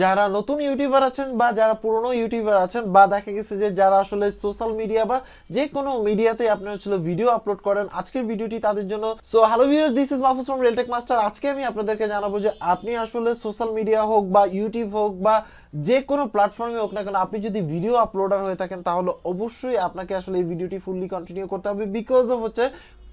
যারা নতুন ইউটিউবার আছেন বা যারা পুরনো ইউটিউবার আছেন বা দেখা গেছে যে যারা আসলে সোশ্যাল মিডিয়া বা যে কোনো মিডিয়াতে আপনি হচ্ছে ভিডিও আপলোড করেন, আজকের ভিডিওটি তাদের জন্য। So hello viewers this is Mahfuz from Railtech Master আজকে আমি আপনাদেরকে জানাব যে আপনি আসলে সোশ্যাল মিডিয়া হোক বা ইউটিউব হোক বা যে কোনো প্ল্যাটফর্মে হোক না কেন, আপনি যদি ভিডিও আপলোডার হয়ে থাকেন, তাহলে অবশ্যই আপনাকে আসলে এই ভিডিওটি ফুললি কন্টিনিউ করতে হবে বিকজ অফ হচ্ছে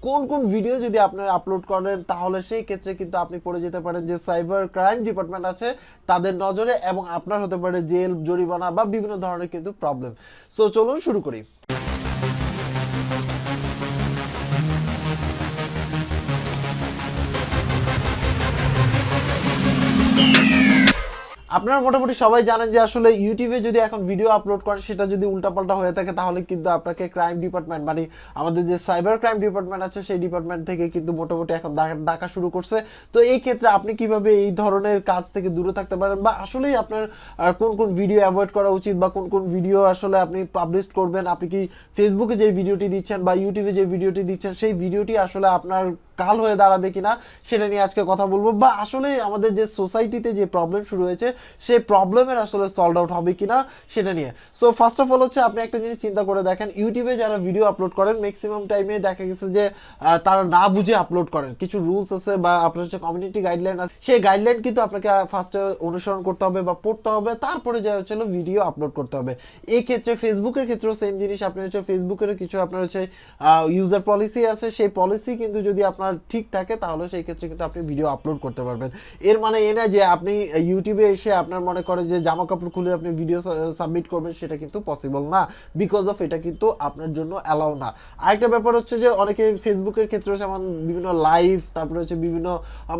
কোন কোন ভিডিও যদি আপনি আপলোড করেন, তাহলে সেই ক্ষেত্রে কিন্তু আপনি পড়ে যেতে পারেন যে সাইবার ক্রাইম ডিপার্টমেন্ট আছে, তাদের নজরে এবং আপনার হতে পারে জেল জরিমানা বা বিভিন্ন ধরনের কিন্তু প্রবলেম সো চলুন শুরু করি। আপনারা মোটামুটি সবাই জানেন যে আসলে ইউটিউবে যদি এখন ভিডিও আপলোড করে, সেটা যদি উল্টাপাল্টা হয়ে থাকে, তাহলে কিন্তু আপনাকে ক্রাইম ডিপার্টমেন্ট মানে আমাদের যে সাইবার ক্রাইম ডিপার্টমেন্ট আছে, সেই ডিপার্টমেন্ট থেকে কিন্তু মোটামুটি এখন ডাকা শুরু করছে। তো এই ক্ষেত্রে আপনি কীভাবে এই ধরনের কাজ থেকে দূরে থাকতে পারেন বা আসলেই আপনার কোন কোন ভিডিও অ্যাভয়েড করা উচিত বা কোন কোন ভিডিও আসলে আপনি পাবলিশ করবেন? আপনি কি ফেসবুকে যে ভিডিওটি দিচ্ছেন বা ইউটিউবে যে ভিডিওটি দিচ্ছেন, সেই ভিডিওটি আসলে আপনার কাল হয়ে দাঁড়াবে কিনা সেটা নিয়ে আজকে কথা বলব। বা আসলে আমাদের যে সোসাইটিতে যে প্রবলেম শুরু হয়েছে সেই প্রবলেমের আসলে সলভ আউট হবে কিনা সেটা নিয়ে। সো ফার্স্ট অফ অল হচ্ছে আপনি একটা জিনিস চিন্তা করে দেখেন ইউটিউবে যারা ভিডিও আপলোড করেন ম্যাক্সিমাম টাইমে দেখা গেছে যে তারা না বুঝে আপলোড করেন। কিছু রুলস আছে বা আপনার হচ্ছে কমিউনিটি গাইডলাইন আছে, সেই গাইডলাইন কিন্তু আপনাকে ফার্স্টে অনুসরণ করতে হবে বা পড়তে হবে, তারপরে যা হচ্ছে ভিডিও আপলোড করতে হবে। এই ক্ষেত্রে ফেসবুকের ক্ষেত্রেও সেম জিনিস, আপনি হচ্ছে ফেসবুকের কিছু আপনার হচ্ছে ইউজার পলিসি আছে, সেই পলিসি কিন্তু যদি আপনার ঠিক থাকে, তাহলে সেই ক্ষেত্রে কিন্তু আপনি ভিডিও আপলোড করতে পারবেন। এর মানে এ না যে আপনি ইউটিউবে এসে আপনার মনে করে যে জামা কাপড় খুলে আপনি ভিডিও সাবমিট করবেন, সেটা কিন্তু পসিবল না। বিকজ অফ এটা কিন্তু আপনার জন্য অ্যালাউ না। আরেকটা ব্যাপার হচ্ছে যে অনেকে ফেসবুকের ক্ষেত্রে যেমন বিভিন্ন লাইভ তারপরে হচ্ছে বিভিন্ন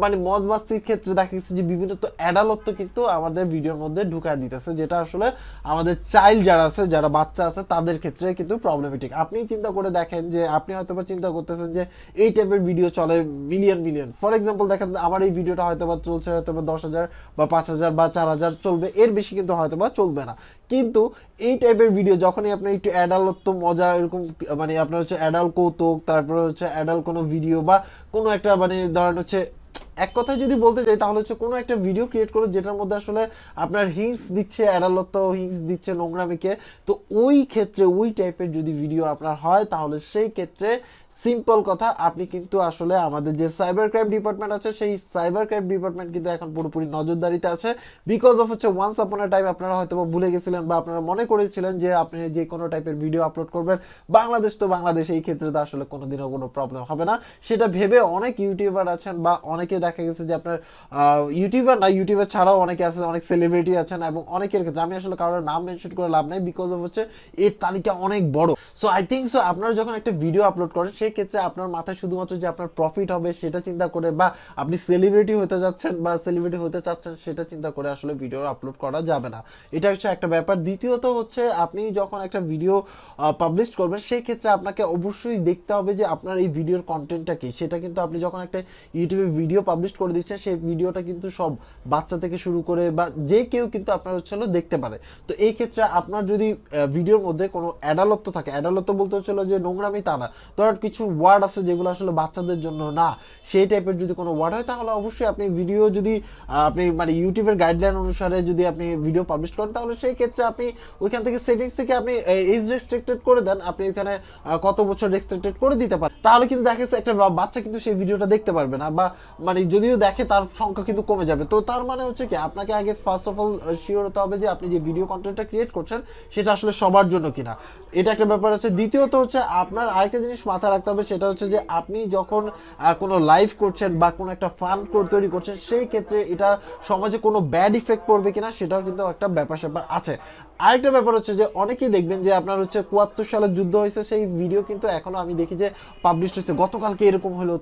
মানে মজ মাস্তির ক্ষেত্রে দেখা গেছে যে বিভিন্ন তো অ্যাডালত্ব কিন্তু আমাদের ভিডিওর মধ্যে ঢুকায় দিতেছে, যেটা আসলে আমাদের চাইল্ড যারা আছে, যারা বাচ্চা আছে, তাদের ক্ষেত্রে কিন্তু প্রবলেমেটিক আপনি চিন্তা করে দেখেন যে, আপনি হয়তো বা চিন্তা করতেছেন যে, এই টাইপের ভিডিও চলে মিলিয়ন মিলিয়ন ফর এক্সাম্পল দেখেন আমার এই ভিডিওটা হয়তো বা চলছে হয়তো বা দশ হাজার বা পাঁচ হাজার বা চার হাজার চলবে। এর বেশি কিন্তু হয়তো বা চলবে না। কিন্তু এই টাইপের ভিডিও যখনই আপনার একটু অ্যাডালত্ব মজা এরকম মানে আপনার হচ্ছে অ্যাডাল কৌতুক, তারপরে হচ্ছে অ্যাডাল কোনো ভিডিও বা কোনো একটা মানে ধরেন হচ্ছে এক কথায় যদি বলতে যাই, তাহলে হচ্ছে কোনো একটা ভিডিও ক্রিয়েট করো যেটার মধ্যে আসলে আপনার হিংস দিচ্ছে অ্যাডালত্ব হিংস দিচ্ছে নোংরামিকে, তো ওই ক্ষেত্রে ওই টাইপের যদি ভিডিও আপনার হয়, তাহলে সেই ক্ষেত্রে সিম্পল কথা, আপনি কিন্তু আসলে আমাদের যে সাইবার ক্রাইম ডিপার্টমেন্ট আছে, সেই সাইবার ক্রাইম ডিপার্টমেন্ট কিন্তু এখন পুরোপুরি নজরদারিতে আছে। বিকজ অফ হচ্ছে ওয়ান্স আপন টাইম আপনারা হয়তো ভুলে গেছিলেন বা আপনারা মনে করেছিলেন যে আপনি যে কোনো টাইপের ভিডিও আপলোড করবেন। বাংলাদেশ তো বাংলাদেশ, এই ক্ষেত্রে তো আসলে কোনোদিনও কোনো প্রবলেম হবে না। সেটা ভেবে অনেক ইউটিউবার আছেন বা অনেকে দেখা গেছে যে আপনার ইউটিউবার না ইউটিউবার ছাড়াও অনেকে আছে, অনেক সেলিব্রিটি আছেন এবং অনেকের ক্ষেত্রে আমি আসলে কারোর নাম মেনশন করে লাভ নাই বিকজ অফ হচ্ছে এর তালিকা অনেক বড়। সো আই থিঙ্ক সো আপনারা যখন একটা ভিডিও আপলোড করেন সেই ক্ষেত্রে আপনার মাথায় শুধুমাত্র যে আপনার প্রফিট হবে সেটা চিন্তা করে বা আপনি সেলিব্রিটি হতে যাচ্ছেন বা সেলিব্রিটি হতে চাচ্ছেন সেটা চিন্তা করে আসলে ভিডিও আপলোড করা যাবে না। এটা হচ্ছে একটা ব্যাপার। দ্বিতীয়ত হচ্ছে আপনি যখন একটা ভিডিও পাবলিশ করবেন, সেই ক্ষেত্রে আপনাকে অবশ্যই দেখতে হবে যে আপনার এই ভিডিওর কন্টেন্টটা কি। সেটা কিন্তু আপনি যখন একটা ইউটিউবে ভিডিও পাবলিশ করে দিচ্ছেন, সেই ভিডিওটা কিন্তু সব বাচ্চা থেকে শুরু করে বা যে কেউ কিন্তু আপনার হচ্ছে দেখতে পারে। তো এই ক্ষেত্রে আপনার যদি ভিডিওর মধ্যে কোনো অ্যাডালত্ব থাকে অ্যাডালত্ব বলতে হচ্ছিল যে নোংরামি তা না। ধর কিছু ওয়ার্ড আছে যেগুলো আসলে বাচ্চাদের জন্য না সেই টাইপের যদি কোনো ওয়ার্ড হয় তাহলে অবশ্যই আপনি ভিডিও যদি আপনি মানে ইউটিউবের গাইডলাইন অনুসারে যদি আপনি ভিডিও পাবলিশ করেন তাহলে সেই ক্ষেত্রে আপনি ওইখান থেকে সেটিংস থেকে আপনি এজ রেস্ট্রিক্টেড করে দেন। আপনি আহ, কত বছর রেস্ট্রিক্টেড করে দিতে পারেন। তাহলে কিন্তু দেখা একটা বাচ্চা কিন্তু সেই ভিডিওটা দেখতে পারবে না বা মানে যদিও দেখে তার সংখ্যা কিন্তু কমে যাবে। তো তার মানে হচ্ছে কি আপনাকে আগে ফার্স্ট অফ অল শিওর হতে হবে যে আপনি যে ভিডিও কন্টেন্টটা ক্রিয়েট করছেন সেটা আসলে সবার জন্য কিনা। এটা একটা ব্যাপার আছে। দ্বিতীয়ত হচ্ছে আপনার আরেকটা জিনিস মাথায় রাখতে হবে, সেটা হচ্ছে যে আপনি যখন কোনো লাইভ করছেন বা কোনো একটা ফান তৈরি করছেন, সেই ক্ষেত্রে এটা সমাজে কোনো ব্যাড ইফেক্ট পড়বে কিনা, সেটাও কিন্তু একটা ব্যাপার স্যাপার আছে। আরেকটা ব্যাপার হচ্ছে যে অনেকেই দেখবেন যে আপনার হচ্ছে কুয়াত্তর সালের যুদ্ধ হয়েছে, সেই ভিডিও কিন্তু এখনও আমি দেখি যে পাবলিশ হয়েছে। গতকালকে এরকম হলো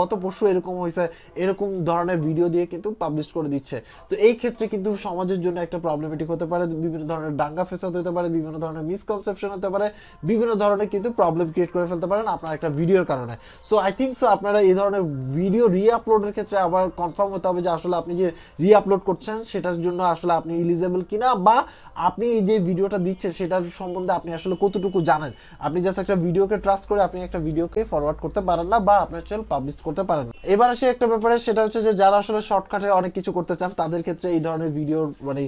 গত পরশু এরকম হয়েছে, এরকম ধরনের ভিডিও দিয়ে কিন্তু পাবলিশ করে দিচ্ছে। তো এই ক্ষেত্রে কিন্তু সমাজের জন্য একটা প্রবলেমেটিক হতে পারে, বিভিন্ন ধরনের দাঙ্গা ফেসাদ হতে পারে, বিভিন্ন ধরনের মিসকনসেপশন হতে পারে, বিভিন্ন ধরনের কিন্তু প্রবলেম ক্রিয়েট করে ফেলতে পারেন। আপনার একটা ভিডিওর কারণে। সো আই থিঙ্ক সো আপনারা এই ধরনের ভিডিও রি আপলোডের ক্ষেত্রে আবার কনফার্ম হতে হবে যে আসলে আপনি যে রি আপলোড করছেন, সেটার জন্য আসলে আপনি ইলিজেবল কিনা বা আপনি এই যে ভিডিওটা দিচ্ছেন সেটার সম্বন্ধে আপনি আসলে কতটুকু জানেন? আপনি জাস্ট একটা ভিডিওকে ট্রাস্ট করে আপনি একটা ভিডিওকে ফরওয়ার্ড করতে পারেন না বা আপনার চ্যানেল পাবলিশ করতে পারেন না। এবার আসে একটা ব্যাপারে, সেটা হচ্ছে যে যারা আসলে শর্টকাটে অনেক কিছু করতে চান, তাদের ক্ষেত্রে এই ধরনের ভিডিও মানে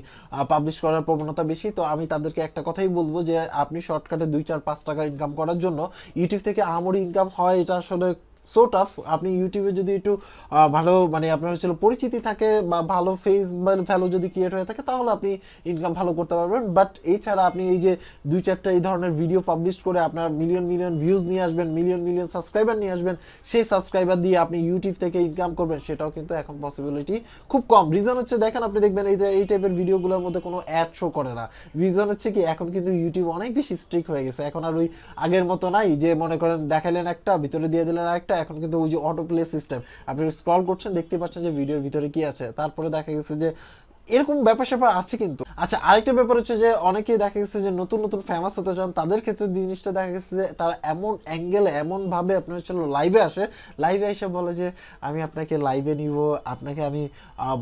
পাবলিশ করার প্রবণতা বেশি। তো আমি তাদেরকে একটা কথাই বলব যে, আপনি শর্টকাটে দুই, চার, পাঁচ টাকা ইনকাম করার জন্য ইউটিউব থেকে আমরি ইনকাম হয়, এটা আসলে সো টাফ আপনি ইউটিউবে যদি একটু ভালো মানে আপনার হচ্ছে পরিচিতি থাকে বা ভালো ফেস ভ্যালু যদি ক্রিয়েট হয়ে থাকে, তাহলে আপনি ইনকাম ভালো করতে পারবেন। বাট এছাড়া আপনি এই যে দুই চারটা এই ধরনের ভিডিও পাবলিশ করে আপনার মিলিয়ন মিলিয়ন ভিউজ নিয়ে আসবেন মিলিয়ন মিলিয়ন সাবস্ক্রাইবার নিয়ে আসবেন, সেই সাবস্ক্রাইবার দিয়ে আপনি ইউটিউব থেকে ইনকাম করবেন, সেটাও কিন্তু এখন পসিবিলিটি খুব কম। রিজন হচ্ছে, দেখেন আপনি দেখবেন এই এই টাইপের ভিডিওগুলোর মধ্যে কোনো অ্যাড শো করে না। রিজন হচ্ছে কি, এখন কিন্তু ইউটিউব অনেক বেশি স্ট্রিক্ট হয়ে গেছে। এখন আর ওই আগের মতো নাই যে, মনে করেন দেখালেন একটা, ভিতরে দিয়ে দিলেন আরেকটা এখন কিন্তু ওই যে অটো প্লে সিস্টেম আপনি স্ক্রল করছেন, দেখতে পাচ্ছেন যে ভিডিওর ভিতরে কি আছে। তারপরে দেখা গেছে যে এরকম ব্যাপার স্যাপার আছে কিন্তু। আচ্ছা আরেকটা ব্যাপার হচ্ছে যে অনেকেই দেখা গেছে যে নতুন নতুন ফেমাস হতে চান, তাদের ক্ষেত্রে জিনিসটা দেখা গেছে যে তারা এমন অ্যাঙ্গেলে এমন ভাবে আপনার হচ্ছে লাইভে আসে। লাইভে এসে বলে যে, আমি আপনাকে লাইভে নিব, আপনাকে আমি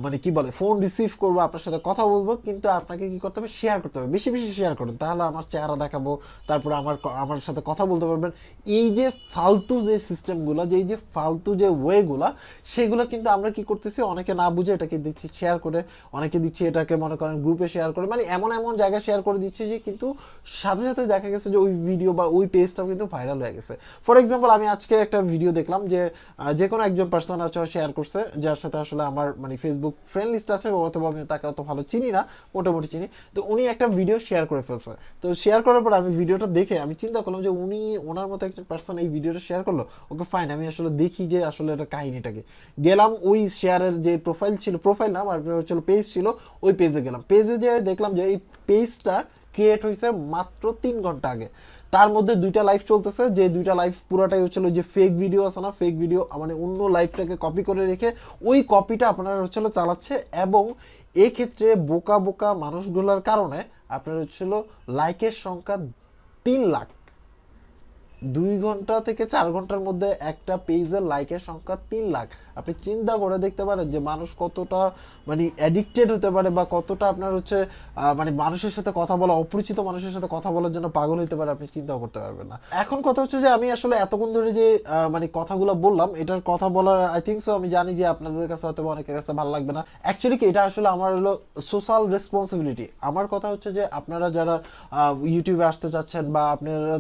মানে কি বলে ফোন রিসিভ করব, আপনার সাথে কথা বলব, কিন্তু আপনাকে কি করতে হবে? শেয়ার করতে হবে। বেশি বেশি শেয়ার করুন। তাহলে আমার চেহারা দেখাবো, তারপরে আমার আমার সাথে কথা বলতে পারবেন। এই যে ফালতু যে সিস্টেমগুলো যে, এই যে ফালতু যে ওয়েগুলা সেগুলো কিন্তু আমরা কি করতেছি? অনেকে না বুঝে এটাকে দিচ্ছি শেয়ার করে। অনেকে দিচ্ছি, এটাকে মনে করেন গ্রুপে শেয়ার করে মানে এমন এমন জায়গায় শেয়ার করে দিচ্ছে যে কিন্তু সাথে সাথে দেখা গেছে যে ওই ভিডিও বা ওই পেজটাও কিন্তু ভাইরাল হয়ে গেছে। ফর এক্সাম্পল আমি আজকে একটা ভিডিও দেখলাম যে যে কোনো একজন পার্সন আছে শেয়ার করছে, যার সাথে আসলে আমার মানে ফেসবুক ফ্রেন্ড লিস্ট আছে, অথবা আমি তাকে অত ভালো চিনি না, মোটামুটি চিনি। তো উনি একটা ভিডিও শেয়ার করে ফেলছে। তো শেয়ার করার পর আমি ভিডিওটা দেখে আমি চিন্তা করলাম যে উনি, ওনার মতো একজন পার্সন এই ভিডিওটা শেয়ার করল? ওকে ফাইন আমি আসলে দেখি যে আসলে এটা কাহিনীটাকে গেলাম ওই শেয়ারের যে প্রোফাইল ছিল প্রোফাইল আর হচ্ছিল পেজ ওই পেজে গেলাম। পেজে যে দেখলাম যে এই পেজটা ক্রিয়েট হয়েছে মাত্র তিন ঘণ্টা আগে। তার মধ্যে দুইটা লাইভ চলতেছে, যে দুইটা লাইভ পুরোটাই হচ্ছিল যে ফেক ভিডিও আছে না ফেক ভিডিও মানে অন্য লাইভটাকে কপি করে রেখে ওই কপিটা আপনারা হচ্ছিল চালাচ্ছে এবং এই ক্ষেত্রে বোকা বোকা মানুষগুলোর কারণে আপনার হচ্ছিল লাইকের সংখ্যা তিন লাখ। দুই ঘণ্টা থেকে চার ঘণ্টার মধ্যে একটা পেজের লাইকের সংখ্যা তিন লাখ। আপনি চিন্তা করে দেখতে পারেন যে মানুষ কতটা মানে অ্যাডিক্টেড হতে পারে বা কতটা আপনার হচ্ছে মানে মানুষের সাথে কথা বলা, অপরিচিত মানুষের সাথে কথা বলার জন্য পাগল হতে পারে, আপনি চিন্তাও করতে পারবেন না। এখন কথা হচ্ছে যে আমি আসলে এতক্ষণ ধরে যে মানে কথাগুলো বললাম, এটার কথা বলার আই থিঙ্ক সো আমি জানি যে আপনাদের কাছে হয়তো অনেকের কাছে ভালো লাগবে না। অ্যাকচুয়ালি কি, এটা আসলে আমার হলো সোশ্যাল রেসপন্সিবিলিটি আমার কথা হচ্ছে যে আপনারা যারা ইউটিউবে আসতে চাচ্ছেন বা আপনারা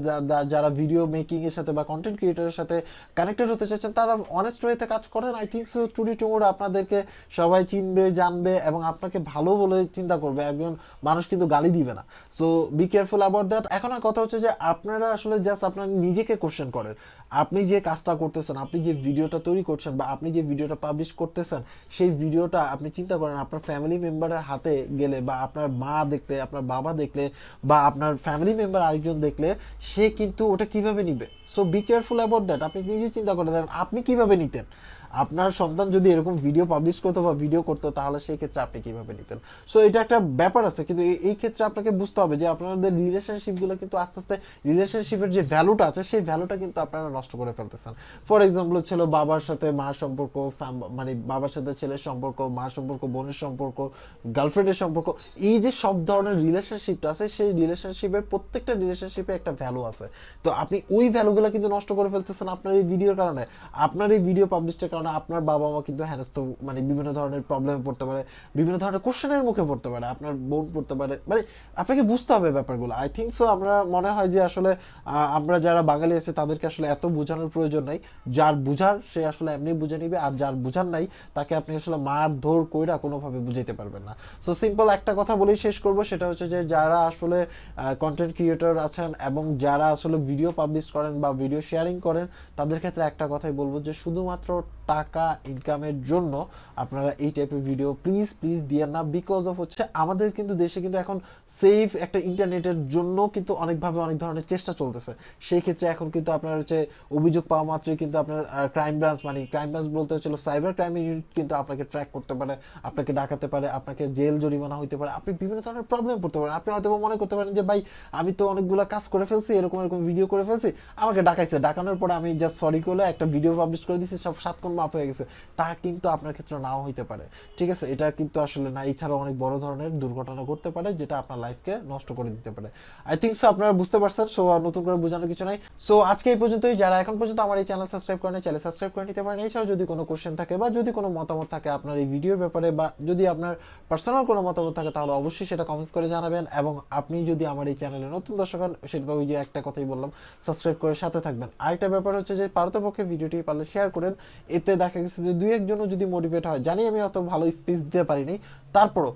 যারা ভিডিও মেকিং এর সাথে বা কন্টেন্ট ক্রিয়েটরের সাথে কানেক্টেড হতে চাচ্ছেন তারা অনেস্ট ওয়েতে কাজ করেন। I think so today tomorrow আপনাদেরকে সবাই চিনবে, জানবে এবং আপনাকে ভালো বলে চিন্তা করবে। একজন মানুষ কিন্তু গালি দিবে না। So be careful about that এখন আর কথা হচ্ছে যে আপনারা আসলে জাস্ট আপনার নিজেকে কোশ্চেন করেন। আপনি যে কাজটা করতেছেন, আপনি যে ভিডিওটা তৈরি করছেন বা আপনি যে ভিডিওটা পাবলিশ করতেছেন, সেই ভিডিওটা আপনি চিন্তা করেন আপনার ফ্যামিলি মেম্বারের হাতে গেলে বা আপনার মা দেখলে, আপনার বাবা দেখলে বা আপনার ফ্যামিলি মেম্বার আরেকজন দেখলে, সে কিন্তু ওটা কীভাবে নিবে? So be careful about that আপনি নিজে চিন্তা করে দেন আপনি কীভাবে নিতেন? আপনার সন্তান যদি এরকম ভিডিও পাবলিশ করতো বা ভিডিও করতো, তাহলে সেই ক্ষেত্রে আপনি কীভাবে নিতেন সো এটা একটা ব্যাপার আছে, কিন্তু এই- ক্ষেত্রে আপনাকে বুঝতে হবে যে আপনাদের রিলেশনশিপগুলো কিন্তু আস্তে আস্তে রিলেশনশিপের যে ভ্যালুটা আছে, সেই ভ্যালুটা কিন্তু আপনারা নষ্ট করে ফেলতেছেন। ফর এক্সাম্পল ছিল বাবার সাথে মার সম্পর্ক মানে বাবার সাথে ছেলের সম্পর্ক, মার সম্পর্ক, বোনের সম্পর্ক গার্লফ্রেন্ডের সম্পর্ক, এই যে সব ধরনের রিলেশনশিপটা আছে, সেই রিলেশনশিপের প্রত্যেকটা রিলেশনশিপে একটা ভ্যালু আছে। তো আপনি ওই ভ্যালুগুলো কিন্তু নষ্ট করে ফেলতেছেন আপনার এই ভিডিওর কারণে। আপনার এই ভিডিও পাবলিশের কারণে আপনার বাবা মা কিন্তু হেনস্থ মানে বিভিন্ন ধরনের প্রবলেমে পড়তে পারে, বিভিন্ন ধরনের কোশ্চেনের মুখে পড়তে পারে, আপনার বোন পড়তে পারে মানে আপনাকে বুঝতে হবে ব্যাপারগুলো। আই থিঙ্ক সো আমরা মনে হয় যে আসলে আমরা যারা বাঙালি আছে তাদেরকে আসলে এত বোঝানোর প্রয়োজন নাই। যার বুঝার সে আসলে এমনি বুঝে নিবে, আর যার বুঝার নাই তাকে আপনি আসলে মার ধর কইরা কোনোভাবে বুঝাইতে পারবেন না। সো সিম্পল একটা কথা বলেই শেষ করব, সেটা হচ্ছে যে যারা আসলে কন্টেন্ট ক্রিয়েটর আছেন এবং যারা আসলে ভিডিও পাবলিশ করেন বা ভিডিও শেয়ারিং করেন, তাদের ক্ষেত্রে একটা কথাই বলব যে শুধুমাত্র টাকা ইনকামের জন্য আপনারা এই টাইপের ভিডিও প্লিজ প্লিজ দিয়ে না বিকজ অফ হচ্ছে আমাদের কিন্তু দেশে কিন্তু এখন সেফ একটা ইন্টারনেটের জন্য কিন্তু অনেকভাবে অনেক ধরনের চেষ্টা চলতেছে। সেই ক্ষেত্রে এখন কিন্তু আপনার হচ্ছে অভিযোগ পাওয়া মাত্রই কিন্তু আপনার ক্রাইম ব্রাঞ্চ মানে ক্রাইম ব্রাঞ্চ বলতে হচ্ছিল সাইবার ক্রাইম ইউনিট কিন্তু আপনাকে ট্র্যাক করতে পারে, আপনাকে ডাকাতে পারে, আপনাকে জেল জরিমানা হইতে পারে, আপনি বিভিন্ন ধরনের প্রবলেম পড়তে পারেন। আপনি হয়তো মনে করতে পারেন যে, ভাই, আমি তো অনেকগুলো কাজ করে ফেলছি, এরকম এরকম ভিডিও করে ফেলছি, আমাকে ডাকাইছে। ডাকানোর পরে আমি জাস্ট সরি করে একটা ভিডিও পাবলিশ করে দিচ্ছি সব সাত কোন মাপ হয়ে গেছে, তা কিন্তু আপনার ক্ষেত্রে নাও হইতে পারে। ঠিক আছে? এটা কিন্তু আসলে না এছাড়াও অনেক বড় ধরনের দুর্ঘটনা ঘটতে পারে, যেটা আপনার লাইফকে নষ্ট করে দিতে পারে। আই থিঙ্ক সো আপনারা বুঝতে পারছেন সো নতুন করে বোঝানোর কিছু নাই। সো আজকে এই পর্যন্তই। যারা এখন পর্যন্ত আমার এই চ্যানেল সাবস্ক্রাইব করেন চ্যানেল সাবস্ক্রাইব করে নিতে পারেন। এছাড়াও যদি কোনো কোশ্চেন থাকে বা যদি কোনো মতামত থাকে আপনার এই ভিডিওর ব্যাপারে বা যদি আপনার পার্সোনাল কোনো মতামত থাকে, তাহলে অবশ্যই সেটা কমেন্টস করে জানাবেন। এবং আপনি যদি আমার এই চ্যানেলে নতুন দর্শক হন, সেটা তো ওই যে একটা কথাই বললাম সাবস্ক্রাইব করে সাথে থাকবেন। আরেকটা ব্যাপার হচ্ছে যে পারতপক্ষে ভিডিওটি পারলে শেয়ার করেন। এতে দেখা গেছে যে দুই একজনও যদি মোটিভেট হয়, জানি আমি অত ভালো স্পিচ দিতে পারিনি, তারপরও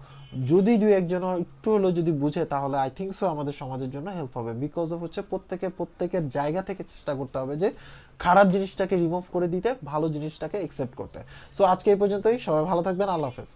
যদি দুই একজন একটু হলেও যদি বুঝে, তাহলে আই থিঙ্ক সো আমাদের সমাজের জন্য হেল্প হবে। বিকজ অফ হচ্ছে প্রত্যেকে, প্রত্যেকের জায়গা থেকে চেষ্টা করতে হবে যে খারাপ জিনিসটাকে রিমুভ করে দিতে, ভালো জিনিসটাকে একসেপ্ট করতে। সো আজকে এই পর্যন্তই, সবাই ভালো থাকবেন, আল্লাহ হাফেজ।